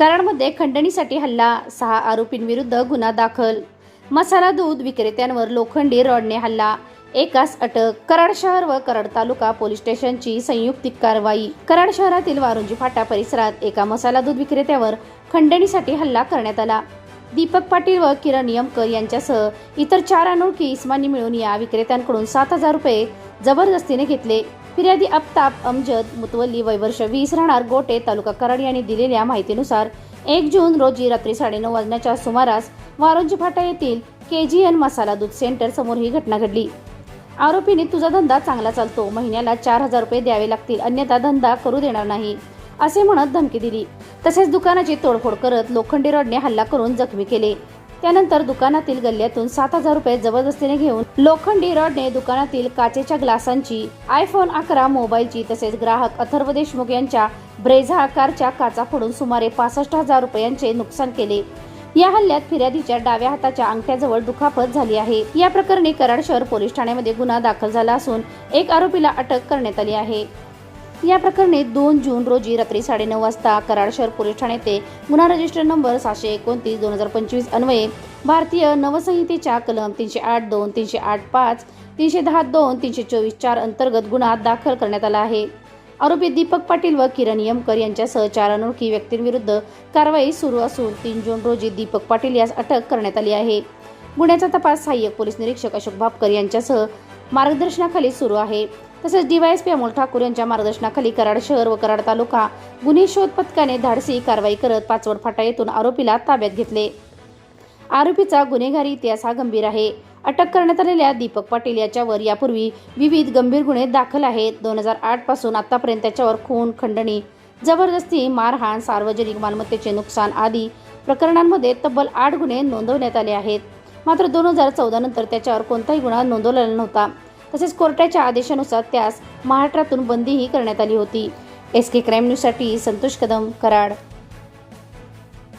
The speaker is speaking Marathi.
कराडमध्ये खंडणीसाठी हल्ला सहा आरोपींविरुद्ध गुन्हा दाखल. मसाला दूध विक्रेत्यांवर लोखंडी रॉडने हल्ला. एकास अटक कराड शहर व कराड तालुका पोलीस स्टेशनची संयुक्तिक कारवाई. कराड शहरातील वारुंजी फाटा परिसरात एका मसाला दूध विक्रेत्यावर खंडणीसाठी हल्ला करण्यात आला. दीपक पाटील व किरण यमकर यांच्यासह इतर चार अनोळखी इस्मानी मिळून या विक्रेत्यांकडून सात हजार रुपये जबरदस्तीने घेतले. फिर्यादी आफताब अमजद मुतवल्ली वैवर्ष वीस राहणार गोटे तालुका कराड यांनी दिलेल्या माहितीनुसार एक जून रोजी रात्री साडेनऊ वाजण्याच्या सुमारास वारोंजी फाटा येथील के जी एन मसाला दूध सेंटर समोर ही घटना घडली. आरोपीने तुझा धंदा चांगला चालतो महिन्याला चार हजार रुपये द्यावे लागतील अन्यथा धंदा करू देणार नाही असे म्हणत धमकी दिली. तसेच दुकानाची तोडफोड करत लोखंडी रॉडने हल्ला करून जखमी केले. त्यानंतर दुकानातील गल्ल्यातून सात हजार रुपये जबरदस्तीने घेऊन लोखंडी रॉडने दुकानातील काचेच्या ग्लासांची आयफोन अकरा मोबाईलची तसेच ग्राहक अथर्व देशमुख यांच्या ब्रेझा आकारच्या काचा फोडून सुमारे पासष्ट हजार रुपयांचे नुकसान केले. या हल्ल्यात फिर्यादीच्या डाव्या हाताच्या अंगठ्याजवळ दुखापत झाली आहे. या प्रकरणी कराड शहर पोलीस ठाण्यामध्ये गुन्हा दाखल झाला असून एक आरोपीला अटक करण्यात आली आहे. या प्रकरणी दोन जून रोजी रात्री साडेनऊ वाजता कराड शहर पोलीस ठाणे ते गुन्हा रजिस्टर नंबर सहाशे एकोणतीस दोन हजार पंचवीस अन्वये भारतीय नवसंहितेच्या कलम तीनशे आठ दोन तीनशे आठ पाच तीनशे दहा दोन तीनशे चोवीस चार अंतर्गत गुन्हा दाखल करण्यात आला आहे. आरोपी दीपक पाटील व किरण यमकर यांच्यासह चार अनोळखी व्यक्तींविरुद्ध कारवाई सुरू असून तीन जून रोजी दीपक पाटील यास अटक करण्यात आली आहे. गुन्ह्याचा तपास सहाय्यक पोलीस निरीक्षक अशोक भापकर यांच्यासह मार्गदर्शनाखाली सुरू आहे. तसेच डीवायएसपी अमोल ठाकूर यांच्या मार्गदर्शनाखाली कराड शहर व कराड तालुका गुन्हे शोध पथकाने धाडसी कारवाई करत पाचवड फाटा येथून आरोपीला ताब्यात घेतले. आरोपीचा गुन्हेगारी इतिहास हा गंभीर आहे. अटक करण्यात आलेल्या दीपक पाटील याच्यावर यापूर्वी विविध गंभीर गुन्हे दाखल आहेत. दोन हजार आठपासून आतापर्यंत त्याच्यावर खून खंडणी जबरदस्ती मारहाण सार्वजनिक मालमत्तेचे नुकसान आदी प्रकरणांमध्ये तब्बल आठ गुन्हे नोंदवण्यात आले आहेत. मात्र दोन हजार चौदा नंतर त्याच्यावर कोणताही गुन्हा नोंदवलेला नव्हता. तसेच कोर्टाच्या आदेशानुसार त्यास महाराष्ट्रातून बंदीही करण्यात आली होती. एस के क्राईम न्यूजसाठी संतोष कदम कराड.